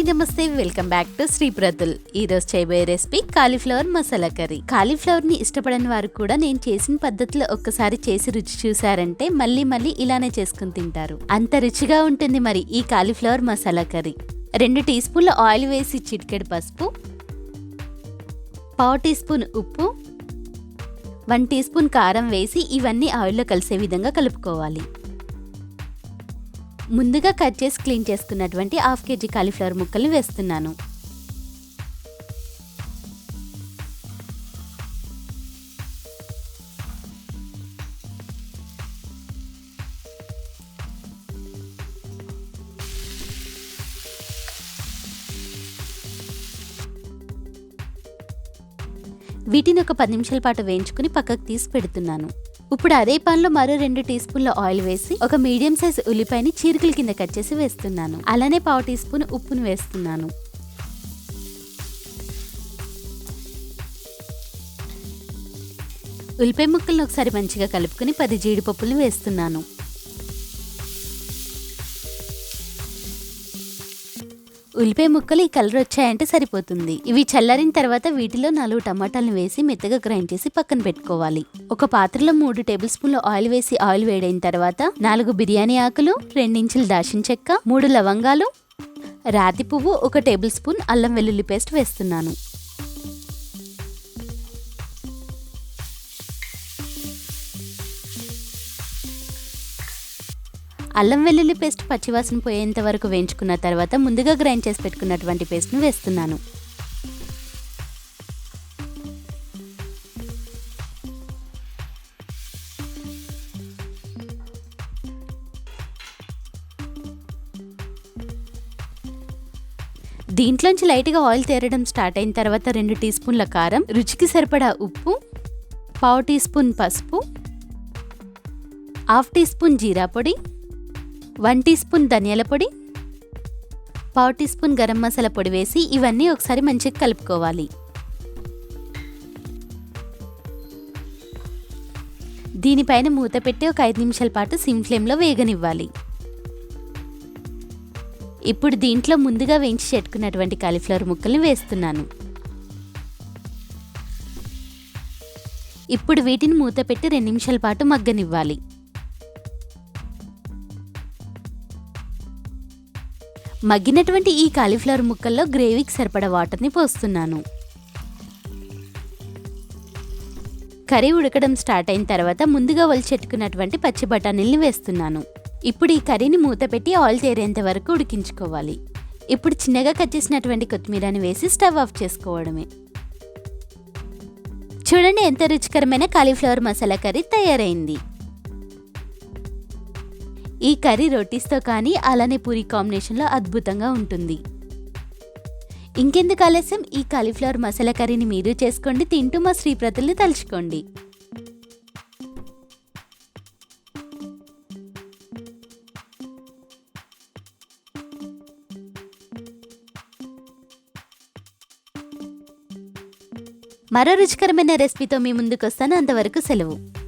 అండి నమస్తే. Welcome back to శ్రీప్రతుల్ ఈ రోజు చేయబోయే రెసిపీ కాలీఫ్లవర్ మసాలా కర్రీ. కాలీఫ్లవర్ని ఇష్టపడని వారు కూడా నేను చేసిన పద్ధతిలో ఒక్కసారి చేసి రుచి చూసారంటే మళ్ళీ మళ్ళీ ఇలానే చేసుకుని తింటారు. అంత రుచిగా ఉంటుంది మరి ఈ కాలీఫ్లవర్ మసాలా కర్రీ. రెండు టీ స్పూన్ల ఆయిల్ వేసి చిటికెడు పసుపు పావు టీ స్పూన్ ఉప్పు వన్ టీ స్పూన్ కారం వేసి ఇవన్నీ ఆయిల్లో కలిసే విధంగా కలుపుకోవాలి. ముందుగా కట్ చేసి క్లీన్ చేసుకున్నటువంటి హాఫ్ కేజీ కాలీఫ్లవర్ ముక్కల్ని వేస్తున్నాను. వీటిని ఒక పది నిమిషాల పాటు వేయించుకుని పక్కకు తీసి పెడుతున్నాను. ఇప్పుడు అదే పాన్లో మరో రెండు టీ స్పూన్ల ఆయిల్ వేసి ఒక మీడియం సైజ్ ఉల్లిపాయని చీరికల కింద కట్ చేసి వేస్తున్నాను. అలానే పావు టీ స్పూన్ ఉప్పును వేస్తున్నాను. ఉల్లిపాయ ముక్కలను ఒకసారి మంచిగా కలుపుకొని పది జీడిపప్పులను వేస్తున్నాను. ఉల్లిపాయ ముక్కలు ఈ కలర్ వచ్చాయంటే సరిపోతుంది. ఇవి చల్లారిన తర్వాత వీటిలో నాలుగు టమాటాలను వేసి మెత్తగా గ్రైండ్ చేసి పక్కన పెట్టుకోవాలి. ఒక పాత్రలో మూడు టేబుల్ స్పూన్ల ఆయిల్ వేసి ఆయిల్ వేడైన తర్వాత నాలుగు బిర్యానీ ఆకులు రెండించులు దాల్చిన చెక్క మూడు లవంగాలు రాతి పువ్వు ఒక టేబుల్ స్పూన్ అల్లం వెల్లుల్లి పేస్ట్ వేస్తున్నాను. అల్లం వెల్లుల్లి పేస్ట్ పచ్చివాసన పోయేంత వరకు వేయించుకున్న తర్వాత ముందుగా గ్రైండ్ చేసి పెట్టుకున్నటువంటి పేస్ట్ను వేస్తున్నాను. దీంట్లోంచి లైట్గా ఆయిల్ తేరడం స్టార్ట్ అయిన తర్వాత రెండు టీ స్పూన్ల కారం రుచికి సరిపడా ఉప్పు పావు టీ స్పూన్ పసుపు హాఫ్ టీ స్పూన్ జీరా పొడి వన్ టీ స్పూన్ ధనియాల పొడి పావు టీ స్పూన్ గరం మసాలా పొడి వేసి ఇవన్నీ ఒకసారి మంచిగా కలుపుకోవాలి. దీనిపైన మూత పెట్టి ఒక ఐదు నిమిషాల పాటు సిమ్ ఫ్లేమ్లో వేగనివ్వాలి. ఇప్పుడు దీంట్లో ముందుగా వేయించి చెట్టుకున్నటువంటి కాలీఫ్లవర్ ముక్కల్ని వేస్తున్నాను. ఇప్పుడు వీటిని మూత పెట్టి రెండు నిమిషాల పాటు మగ్గనివ్వాలి. మగ్గినటువంటి ఈ కాలీఫ్లవర్ ముక్కల్లో గ్రేవీకి సరిపడా వాటర్ని పోస్తున్నాను. కర్రీ ఉడకడం స్టార్ట్ అయిన తర్వాత ముందుగా వలిచెట్టుకున్నటువంటి పచ్చి బఠానీల్ని వేస్తున్నాను. ఇప్పుడు ఈ కర్రీని మూత పెట్టి ఆయిల్ తేరేంత వరకు ఉడికించుకోవాలి. ఇప్పుడు చిన్నగా కట్ చేసినటువంటి కొత్తిమీరని వేసి స్టవ్ ఆఫ్ చేసుకోవడమే. చూడండి ఎంత రుచికరమైన కాలీఫ్లవర్ మసాలా కర్రీ తయారైంది. ఈ కర్రీ రొటీస్తో కానీ అలానే పూరి కాంబినేషన్లో అద్భుతంగా ఉంటుంది. ఇంకెందుకు ఆలస్యం? ఈ కాలీఫ్లవర్ మసాలా కర్రీని మీరు చేసుకోండి తింటూ మా శ్రీప్రతుల్ని తలుచుకోండి. మరో రుచికరమైన రెసిపీతో మీ ముందుకు వస్తాను అంతవరకు సెలవు.